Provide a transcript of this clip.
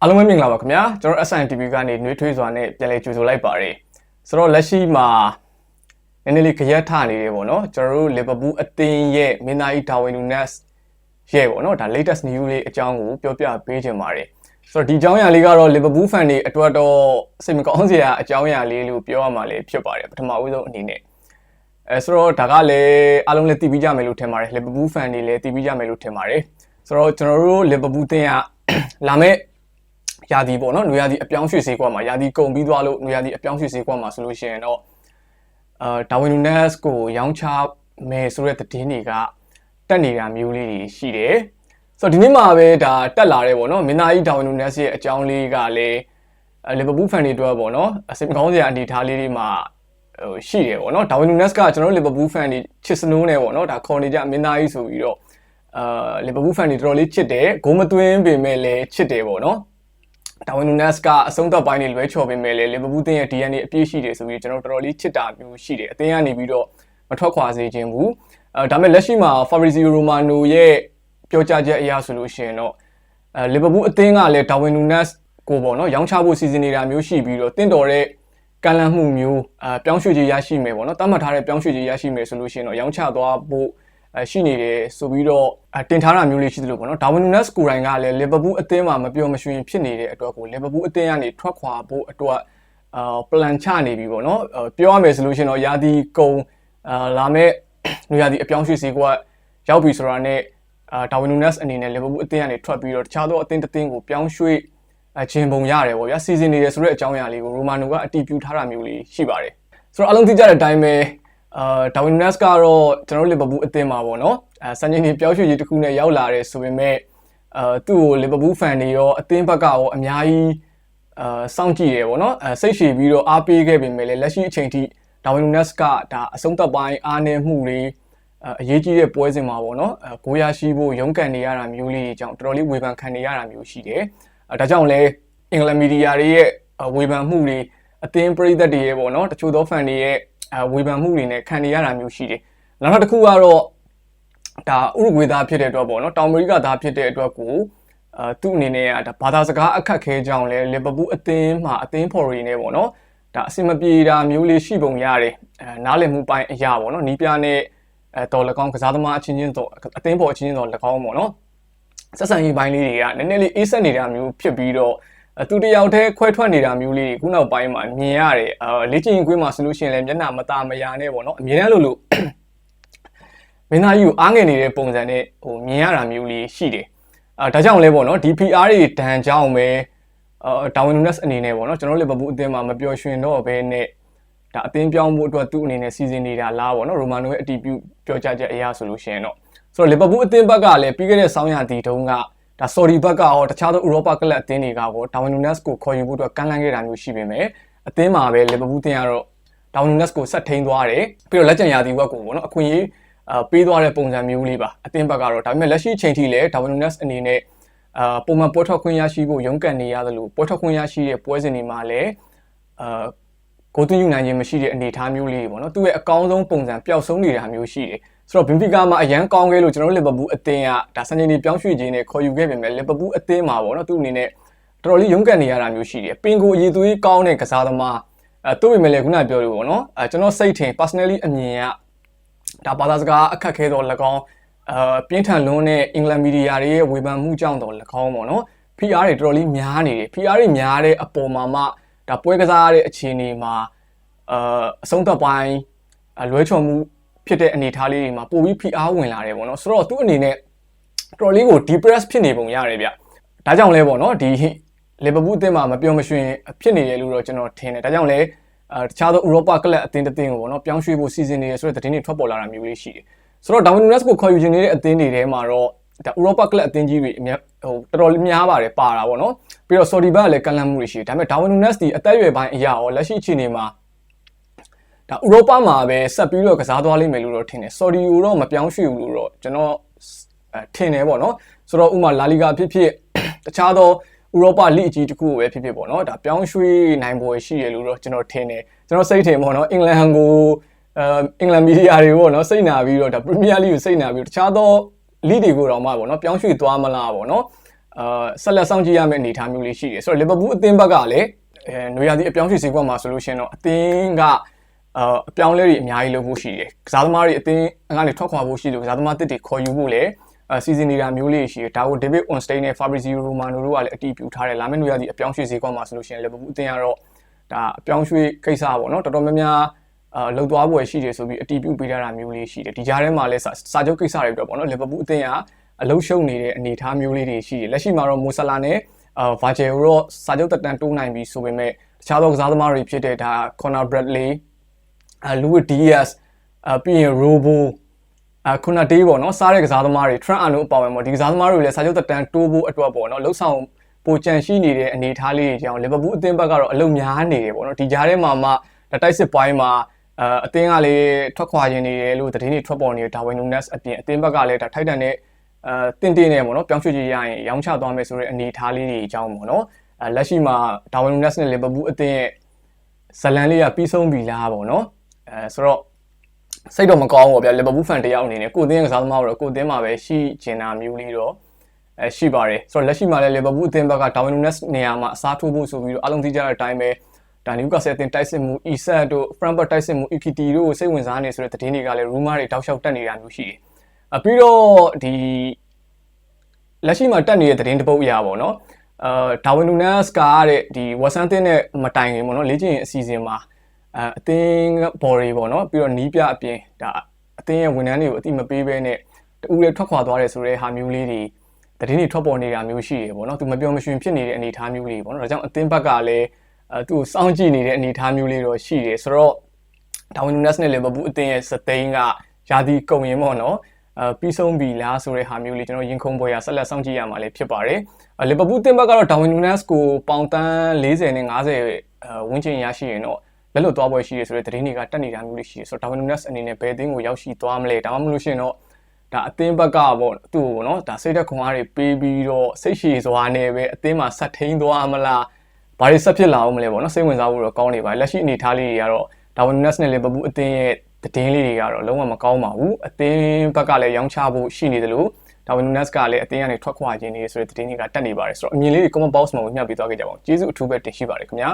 အားလုံးပဲမင်္ဂလာပါခင်ဗျာကျွန်တော် SNTV ကနေနှွေးထွေးစွာနဲ့ပြန်လည်ကြိုဆိုလိုက်ပါတယ်ဆိုတော့လက်ရှိမှာနည်းနည်းလေးခရက်ထနေတယ်ပေါ့နော်ကျွန်တော်တို့ Liverpool အသင်းရဲ့မင်းသားကြီး Darwin Nunes ရဲ့ပေါ့နော်ဒါ latest news လေးအကြောင်းကိုပြောပြပေးချင်ပါတယ်ဆိုတော့ဒီအကြောင်းအရာလေးကတော့ Liverpool fan တွေအတွက်တော့စိတ်မကောင်းစရာအကြောင်းအရာလေးလို့ပြောရမှာလေဖြစ်ပါတယ်ပထမဦးဆုံးအနေနဲ့အဲဆိုတော့ဒါကလည်းအားလုံးလည်းသိပြီးကြမယ်လို့ထင်ပါတယ် Liverpool fan တွေလည်းသိပြီးကြမယ်လို့ထင်ပါတယ်ဆိုတော့ကျွန်တော်တို့ Liverpool တင်းကလာမဲ့ ရာသီပေါ့နော်နွေရာသီအပြောင်းရွှေ့စေးကွာမှာရာသီကုန်ပြီးသွားလို့နွေရာသီအပြောင်းရွှေ့စေးကွာမှာဆိုလို့ရှိရင်တော့အာဒါဝင်နူနက်စ်ကိုရောင်းချမယ်ဆိုတဲ့သတင်းတွေကတက်နေတာမျိုးလေးတွေရှိတယ်ဆိုတော့ဒီနေ့မှာပဲဒါတက်လာတယ်ပေါ့နော်မင်းသားကြီးဒါဝင်နူနက်စ်ရဲ့အကြောင်းလေးကလည်းလီဗာပူးဖန်တွေအတွက်ပေါ့နော်အစိတ်မကောင်းစရာအနေအထားလေးတွေမှာဟိုရှိတယ်ပေါ့နော်ဒါဝင်နူနက်စ်ကကျွန်တော်တို့လီဗာပူးဖန်တွေချစ်စနိုးနေပေါ့နော်ဒါခေါ်နေကြမင်းသားကြီးဆိုပြီးတော့အာလီဗာပူးဖန်တွေတော်တော်လေးချစ်တယ်ဂိုးမသွင်းပေမဲ့လည်းချစ်တယ်ပေါ့နော် ဒါဝင်နူနက်စ်ကအဆုံးသက်ပိုင်းတွေလွဲချော်ပေမဲ့လည်းလီဗာပူးတင်းရဲ့ DNA အပြည့်ရှိတယ်ဆိုပြီးကျွန်တော်တော်တော်လေးချစ်တာမျိုးရှိတယ်အသင်းကနေပြီးတော့မထွက်ခွာစေခြင်းဘူးအဲဒါပေမဲ့လက်ရှိမှာ Fabrizio Romano ရဲ့ပြောကြားချက်အရဆိုလို့ရှိရင်တော့အဲလီဗာပူးအသင်းကလည်းဒါဝင်နူနက်စ်ကိုပေါ့နော်ရောင်းချဖို့စီစဉ်နေတာမျိုးရှိပြီးတော့တင့်တော်တဲ့ကန့်လန့်မှုမျိုးအဲပြောင်းရွှေ့ခြင်းရရှိမယ်ပေါ့နော်တတ်မှတ်ထားတဲ့ပြောင်းရွှေ့ခြင်းရရှိမယ်ဆိုလို့ရှိရင်တော့ရောင်းချသွားဖို့အဲ ရှိနေတယ်ဆိုပြီးတော့အတင်ထားတာမျိုးလေးရှိသလိုပေါ့နော်ဒါဝင်နူနက်စ်ကိုယ်တိုင်ကလည်းလီဗာပူးအသင်းမှာမပြောမရွှင်ဖြစ်နေတဲ့အတွက်ကိုလီဗာပူးအသင်းကနေထွက်ခွာဖို့အတွက်အာ plan ချနေပြီပေါ့နော်ပြောရမယ်ဆိုလို့ရှိရင်တော့ယာဒီကုံအာလာမဲ့လူယာဒီအပြောင်းရွှေ့စီကရောက်ပြီဆိုတာနဲ့အာဒါဝင်နူနက်စ်အနေနဲ့လီဗာပူးအသင်းကနေထွက်ပြီးတော့တခြားသောအသင်းတစ်သင်းကိုပြောင်းရွှေ့အချင်းပုံရတယ်ပေါ့ဗျာစီစဉ်နေတယ်ဆိုတဲ့အကြောင်းအရာလေးကိုရိုမာနိုကအတီးပြူထားတာမျိုးလေးရှိပါတယ်ဆိုတော့အလုံးသိကြတဲ့အတိုင်းပဲ အာဒါဝင်နက်စ်ကတော့ကျွန်တော်တို့လီဗာပူးအသင်းမှာပေါ့နော်အဲစံချိန်ကြီးပြောင်းရွှေ့ရေးတစ်ခုနဲ့ရောက်လာတယ်ဆိုပေမဲ့အာသူ့ကိုလီဗာပူးဖန်တွေရောအသင်းဘက်ကရောအများကြီးအာစောင့်ကြည့်တယ်ပေါ့နော်အဲစိတ်ရှည်ပြီးတော့အားပေးခဲ့ပေမဲ့လည်းလက်ရှိအချိန်ထိဒါဝင်နက်စ်ကဒါအဆုံးသက်ပိုင်းအားနည်းမှုတွေအရေးကြီးတဲ့ပွဲစဉ်မှာပေါ့နော်အဲကိုရရှိဖို့ရုန်းကန်နေရတာမျိုးလေးအကြောင်းတော်တော်လေးဝေဖန်ခံနေရတာမျိုးရှိတယ်အဲဒါကြောင့်လဲအင်္ဂလန်မီဒီယာတွေရဲ့ဝေဖန်မှုတွေအသင်းပရိသတ်တွေရဲ့ပေါ့နော်တချို့သောဖန်တွေရဲ့ ဝေဖန်မှုတွေနဲ့ခံနေရတာမျိုးရှိတယ်နောက်တစ်ခုကတော့ဒါဥရုဂွေသားဖြစ်တဲ့အတွက်ပေါ့နော်တောင်အမေရိကသားဖြစ်တဲ့အတွက်ကိုအဲသူ့အနေနဲ့ကဒါဘာသာစကားအခက်ခဲကြောင်းလဲလီဗာပူးအသင်းမှာအသင်းဖော်ရီနေပေါ့နော်ဒါအစင်မပြေတာမျိုးလေးရှိပုံရတယ်အဲနားလည်မှုပိုင်းအရာပေါ့နော်နီးပြနဲ့အဲတော်၎င်းကစားသမားအချင်းချင်းတော့အသင်းဖော်အချင်းချင်းတော့၎င်းပေါ့နော်ဆက်ဆံရေးပိုင်းလေးတွေကနည်းနည်းလေးအေးဆက်နေတာမျိုးဖြစ်ပြီးတော့ သူတယောက်တည်းခွဲထွက်နေတာမျိုးလေးခုနောက်ပိုင်းမှာမြင်ရတယ်အာလေ့ကျင့်ကွင်းမှာဆိုလို့ရှိရင်လည်းမျက်နှာမตาမယာနဲ့ပေါ့နော်အမြဲတမ်းလို့လို့မင်းသားကြီးကိုအားငယ်နေတဲ့ပုံစံနဲ့ဟိုမြင်ရတာမျိုးလေးရှိတယ်အာဒါကြောင့်လဲပေါ့နော် DPR တွေဒဏ်ကြောင့်ပဲအာဒါဝင်နူနက်စ်အနေနဲ့ပေါ့နော်ကျွန်တော်လီဗာပူးအသင်းမှာမပျော်ရွှင်တော့ဘဲနဲ့ဒါအသင်းပြောင်းဖို့အတွက်သူ့အနေနဲ့စီစဉ်နေတာလားပေါ့နော်ရိုမာနိုရဲ့အတီးပြုပြောကြားချက်အရာဆိုလို့ရှိရင်တော့ဆိုတော့လီဗာပူးအသင်းဘက်ကလည်းပြီးခဲ့တဲ့ဆောင်းရာသီတုန်းက ဒါ sorry ဘက်ကရောတခြားသောဥရောပကလပ်အသင်းတွေကရောဒါဝင်နူနက်စ်ကိုခေါ်ယူဖို့အတွက်ကမ်းလှမ်းခဲ့တာမျိုးရှိပေမဲ့အသင်းမှာပဲလီဗာပူးအသင်းကတော့ဒါဝင်နူနက်စ်ကိုဆက်ထိန်သွားတယ်ပြီးတော့လက်ကျန်ရာသီဝက်ကိုပေါ့နော်အခွင့်အရေးအာပေးသွားတဲ့ပုံစံမျိုးလေးပါအသင်းဘက်ကတော့ဒါပေမဲ့လက်ရှိအချိန်ထိလည်းဒါဝင်နူနက်စ်အနေနဲ့အာပုံမှန်ပွဲထွက်ခွင့်ရရှိဖို့ရုန်းကန်နေရသလိုပွဲထွက်ခွင့်ရရှိတဲ့ပွဲစဉ်တွေမှာလည်းအာကိုသွင်းယူနိုင်ခြင်းမရှိတဲ့အနေအထားမျိုးလေးတွေပေါ့နော်သူ့ရဲ့အကောင်းဆုံးပုံစံပျောက်ဆုံးနေတာမျိုးရှိတယ် ဆိုတော့ဘင်ဖီကာမှာအရန်ကောင်းခဲ့လို့ကျွန်တော်တို့လီဗာပူးအသင်းကဒါစံချိန်တွေပြောင်းရွှေ့ခြင်းနဲ့ခေါ်ယူခဲ့ပေမဲ့လီဗာပူးအသင်းမှာပေါ့နော်သူ့အနေနဲ့တော်တော်လေးရုန်းကန်နေရတာမျိုးရှိတယ်ပင်ကိုအည်သွေးကောင်းတဲ့ကစားသမားအဲသူ့ပေမဲ့လည်းခုနပြောလို့ပေါ့နော်အဲကျွန်တော်စိတ်ထင် personally အမြင်ကဒါဘာသာစကားအခက်ခဲတော့၎င်းအာပြင်းထန်လွန်းတဲ့အင်္ဂလန်မီဒီယာတွေရဲ့ဝေဖန်မှုကြောင့်တော့၎င်းပေါ့နော် PR တွေတော်တော်လေးများနေတယ် PR တွေများတဲ့အပေါ်မှာမှဒါပွဲကစားရတဲ့အခြေအနေမှာအာအဆုံးသက်ပိုင်းလွဲချော်မှု ဖြစ်တဲ့အနေအထားလေးတွေမှာပိုပြီး PR ဝင်လာတယ်ပေါ့နော်ဆိုတော့သူ့အနေနဲ့တော်လေးကို depress ဖြစ်နေပုံရတယ်ဗျဒါကြောင့်လဲပေါ့နော်ဒီလီဗာပူးအသင်းမှာမပြောမရွှင်ဖြစ်နေတယ်လို့တော့ကျွန်တော်ထင်တယ်ဒါကြောင့်လဲအဲတခြားသောဥရောပကလပ်အသင်းတစ်သင်းကိုပေါ့နော်ပြောင်းရွှေ့ဖို့စီစဉ်နေတယ်ဆိုတဲ့သတင်းတွေထွက်ပေါ်လာတာမျိုးလေးရှိတယ်ဆိုတော့ဒါဝင်နူနက်စ်ကိုခေါ်ယူခြင်းနေတဲ့အသင်းတွေထဲမှာတော့ဒါဥရောပကလပ်အသင်းကြီးတွေအများဟိုတော်တော်လေးများပါတယ်ပါတာပေါ့နော်ပြီးတော့ Saudi ဘက်ကလည်းကန်လန့်မှုတွေရှိတယ်ဒါပေမဲ့ဒါဝင်နူနက်စ်ဒီအသက်အရွယ်ပိုင်းအရာရောလက်ရှိအခြေအနေမှာ ဒါဥရောပမှာပဲဆက်ပြီးတော့ကစားသွားလိမ့်မယ်လို့တော့ထင်တယ် Saudi ကိုတော့မပြောင်းရွှေ့ဘူးလို့တော့ကျွန်တော်အဲထင်တယ်ပေါ့နော်ဆိုတော့ဥမာလာလီဂါဖြစ်ဖြစ်တခြားသောဥရောပလိအကြီးတစ်ခုကိုပဲဖြစ်ဖြစ်ပေါ့နော်ဒါပြောင်းရွှေ့နိုင်ပွဲရှိရလို့တော့ကျွန်တော်ထင်တယ်ကျွန်တော်စိတ်ထင်ပေါ့နော်အင်္ဂလန်ကိုအဲအင်္ဂလန်မီဒီယာတွေပေါ့နော်စိတ်နာပြီးတော့ဒါပရီးမီးယားလိကိုစိတ်နာပြီးတော့တခြားသောလိတွေကိုတော့မှပေါ့နော်ပြောင်းရွှေ့သွားမလားပေါ့နော်အာဆက်လက်ဆောင်ကြည့်ရမယ့်အနေအထားမျိုးလေးရှိတယ်ဆိုတော့လီဗာပူးအသင်းဘက်ကလည်းအဲနွေရာသီအပြောင်းရွှေ့စည်းကွက်မှာဆိုလို့ရှိရင်တော့အသင်းက အာအပြောင်းလဲတွေအများကြီးလုပ်ဖို့ရှိတယ်ကစားသမားတွေအသင်းကနေထွက်ခွာဖို့ရှိတယ်ကစားသမားတစ်တွေခေါ်ယူဖို့လည်းအစီစဉ်နေတာမျိုးလေးရှိတယ်ဒါကို David Ornstein နဲ့ Fabrizio Romano တို့ကလည်းအတီးပြူထားတယ်လာမယ့်နွေရာသီအပြောင်းရွှေ့စည်းကွက်မှာဆိုလို့ရှိရင်လီဗာပူးအသင်းကတော့ဒါအပြောင်းရွှေ့ကိစ္စပေါ့နော်တော်တော်များများအာလှုပ်သွားပွဲရှိတယ်ဆိုပြီးအတီးပြုတ်ပေးထားတာမျိုးလေးရှိတယ်ဒီကြားထဲမှာလည်းစာချုပ်ကိစ္စတွေအတွက်ပေါ့နော်လီဗာပူးအသင်းကအလုံးရှုံနေတဲ့အနေအထားမျိုးလေးတွေရှိတယ်လက်ရှိမှာတော့မိုဆလာနဲ့အာဗာဂျယ်ကိုတော့စာချုပ်တက်တန်းတိုးနိုင်ပြီဆိုပေမဲ့တခြားသောကစားသမားတွေဖြစ်တဲ့ဒါကွန် နာဘရက်လီအာလူဝစ်ဒီယက်စ်အာပြီးရင်ရိုဘိုအခုနတေးပေါ့နော်စားတဲ့ကစားသမားတွေ Trent Arnold အပါဝင်ပေါ့ဒီကစားသမားတွေလည်းစာချုပ်တက်တန်းတိုးဖို့အတွက်ပေါ့နော်လှုပ်ဆောင်ပိုကြံရှိနေတဲ့အနေအထားလေးတွေကြောင့်လီဗာပူးအသင်းဘက်ကတော့အလုံများနေတယ်ပေါ့နော်ဒီကြားထဲမှာမှတိုက်စစ်ပိုင်းမှာအအသင်းကလည်းထွက်ခွာခြင်းနေတယ်လို့သတင်းတွေထွက်ပေါ်နေတယ်ဒါဝင်နူနက်စ်အပြင်အသင်းဘက်ကလည်းဒါထိုက်တန်တဲ့အဲတင့်တင့်နေပေါ့နော်ပြောင်းရွှေ့ကြည့်ရရင်ရောင်းချသွားမယ်ဆိုတဲ့အနေအထားလေးတွေအကြောင်းပေါ့နော်အဲလက်ရှိမှာဒါဝင်နူနက်စ်နဲ့လီဗာပူးအသင်းရဲ့ဇလန်လေးကပြီးဆုံးပြီလားပေါ့နော် အဲဆိုတော့စိတ်တော့မကောင်းဘူးဗျာလီဗာပူးဖန်တယောက်အနေနဲ့ကိုအသင်းကစားသမားတော့ကိုအသင်းမှာပဲရှိကျင်တာမျိုးလေးတော့အဲရှိပါတယ်ဆိုတော့လက်ရှိမှာလည်းလီဗာပူးအသင်းဘက်ကဒါဝင်နူနက်စ်နေရာမှာအစားထိုးဖို့ဆိုပြီးတော့အလုံးသိကြတဲ့အတိုင်းပဲဒါနယူကာဆယ်အသင်းတိုက်စစ်မှု ESET တို့ Frankfurt တိုက်စစ်မှု EPT တို့ကိုစိတ်ဝင်စားနေဆိုတဲ့သတင်းတွေကလည်း rumor တွေတောက်လျှောက်တက်နေတာမျိုးရှိတယ်။အပြီးတော့ဒီလက်ရှိမှာတက်နေတဲ့သတင်းတစ်ပုဒ်အရာပေါ့နော်အာဒါဝင်နူနက်စ်ကတဲ့ဒီဝက်ဆန်သင်းနဲ့မတိုင်ခင်ပေါ့နော်လေ့ကျင့်အစီအစဉ်မှာ အအသင်းဘော်ရီပေါ့နော်ပြီးတော့နီးပြအပြင်ဒါအသင်းရဲ့ဝန်ထမ်းတွေကိုအတိမပေးဘဲနဲ့တူရဲထွက်ခွာသွားတယ်ဆိုတဲ့ဟာမျိုးလေးတွေသတင်းတွေထွက်ပေါ်နေတာမျိုးရှိတယ်ပေါ့နော်သူမပြောမရှင်ဖြစ်နေတဲ့အနေအထားမျိုးလေးပေါ့နော်ဒါကြောင့်အသင်းဘက်ကလည်းအဲသူ့ကိုစောင့်ကြည့်နေတဲ့အနေအထားမျိုးလေးတော့ရှိတယ်ဆိုတော့ဒါဝင်နူနက်စ်နဲ့လီဗာပူးအသင်းရဲ့စသိန်းကယာဒီကုံရင်ပေါ့နော်အဲပြီးဆုံးပြီလားဆိုတဲ့ဟာမျိုးလေးကျွန်တော်ရင်ခုန်ပွဲရဆက်လက်စောင့်ကြည့်ရမှာလည်းဖြစ်ပါတယ်လီဗာပူးအသင်းဘက်ကတော့ဒါဝင်နူနက်စ်ကိုပေါင်တန်း40နဲ့50အဲဝန်းကျင်ရရှိရင်တော့ လက်လွတ်သွားပွဲရှိရဆိုတဲ့သတင်းတွေကတက်နေတာမျိုးလေးရှိတယ်ဆိုတော့ဒါဝင်နူနက်စ်အနေနဲ့ဘယ်အသင်းကိုရောက်ရှိသွားမလဲဒါမှမဟုတ်ရှင်တော့ဒါအသင်းဘက်ကပေါ့သူ့ကိုပေါ့နော်ဒါစိတ်သက်ခွန်အားတွေပေးပြီးတော့စိတ်ရှည်စွာနဲ့ပဲအသင်းမှာဆက်ထိန်သွားမလားဘာတွေဆက်ဖြစ်လာအောင်မလဲပေါ့နော်စိတ်ဝင်စားဖို့တော့ကောင်းနေပါလက်ရှိအနေအထားလေးတွေကတော့ဒါဝင်နက်စ်နဲ့လီဗာပူးအသင်းရဲ့သတင်းလေးတွေကတော့လုံးဝမကောင်းပါဘူးအသင်းဘက်ကလည်းရောင်းချဖို့ရှိနေတယ်လို့ဒါဝင်နက်စ်ကလည်းအသင်းကနေထွက်ခွာခြင်းနေဆိုတဲ့သတင်းတွေကတက်နေပါတယ်ဆိုတော့အမြင်လေးတွေ comment box မှာဝင်ညှပ်ပေးသွားခဲ့ကြပါဦးကျေးဇူးအထူးပဲတင်ရှိပါတယ်ခင်ဗျာ